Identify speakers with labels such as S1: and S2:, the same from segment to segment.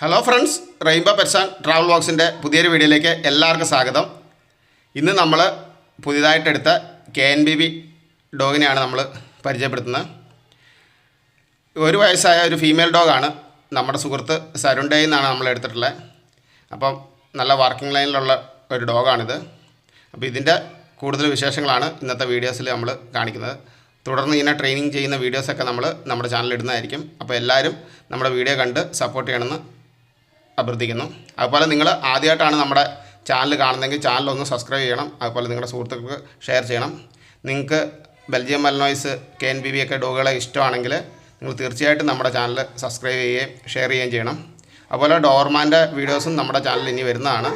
S1: hello friends rainbow പെർസാൻ travel ബോക്സിൻ്റെ പുതിയൊരു വീഡിയോയിലേക്ക് എല്ലാവർക്കും സ്വാഗതം ഇന്ന് നമ്മൾ പുതിയതായിട്ടെടുത്ത കെ എൻ ബി ബി ഡോഗിനെയാണ് നമ്മൾ പരിചയപ്പെടുത്തുന്നത് ഒരു വയസ്സായ ഒരു ഫീമെയിൽ ഡോഗാണ് നമ്മുടെ സുഹൃത്ത് സരുണ്ടയിൽ നിന്നാണ് നമ്മൾ എടുത്തിട്ടുള്ളത് അപ്പം നല്ല വർക്കിംഗ് ലൈനിലുള്ള ഒരു ഡോഗാണിത് അപ്പോൾ ഇതിൻ്റെ കൂടുതൽ വിശേഷങ്ങളാണ് ഇന്നത്തെ വീഡിയോസിൽ നമ്മൾ കാണിക്കുന്നത് തുടർന്ന് ഇതിനെ ട്രെയിനിങ് ചെയ്യുന്ന വീഡിയോസൊക്കെ നമ്മൾ നമ്മുടെ ചാനലിൽ ഇടുന്നതായിരിക്കും അപ്പോൾ എല്ലാവരും നമ്മുടെ വീഡിയോ കണ്ട് സപ്പോർട്ട് ചെയ്യണമെന്ന് അഭ്യർത്ഥിക്കുന്നു അതുപോലെ നിങ്ങൾ ആദ്യമായിട്ടാണ് നമ്മുടെ ചാനൽ കാണുന്നതെങ്കിൽ ചാനൽ ഒന്ന് സബ്സ്ക്രൈബ് ചെയ്യണം അതുപോലെ നിങ്ങളുടെ സുഹൃത്തുക്കൾക്ക് ഷെയർ ചെയ്യണം നിങ്ങൾക്ക് Belgium Malinois K N B B ഒക്കെ ഡോഗുകളെ ഇഷ്ടമാണെങ്കിൽ നിങ്ങൾ തീർച്ചയായിട്ടും നമ്മുടെ ചാനൽ സബ്സ്ക്രൈബ് ചെയ്യുകയും ഷെയർ ചെയ്യുകയും ചെയ്യണം അതുപോലെ ഡോർമാൻ്റെ വീഡിയോസും നമ്മുടെ ചാനലിൽ ഇനി വരുന്നതാണ്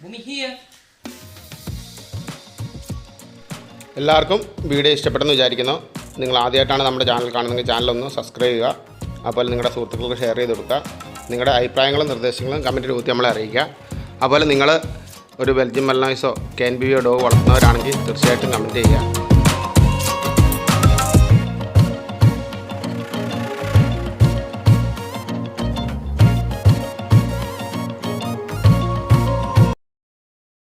S1: ഭൂമി ഹിയർ എല്ലാവർക്കും വീഡിയോ ഇഷ്ടപ്പെട്ടെന്ന് വിചാരിക്കുന്നു നിങ്ങൾ ആദ്യമായിട്ടാണ് നമ്മുടെ ചാനൽ കാണുന്നതെങ്കിൽ ചാനലൊന്ന് സബ്സ്ക്രൈബ് ചെയ്യുക അതുപോലെ നിങ്ങളുടെ സുഹൃത്തുക്കൾക്ക് ഷെയർ ചെയ്ത് കൊടുക്കുക നിങ്ങളുടെ അഭിപ്രായങ്ങളും നിർദ്ദേശങ്ങളും കമൻറ്റ് രൂപത്തിൽ നമ്മളെ അറിയിക്കുക അതുപോലെ നിങ്ങൾ ഒരു ബെൽജിയം എൻ ബി വിയോ ഡോ വളർത്തുന്നവരാണെങ്കിൽ തീർച്ചയായിട്ടും കമൻറ്റ് ചെയ്യുക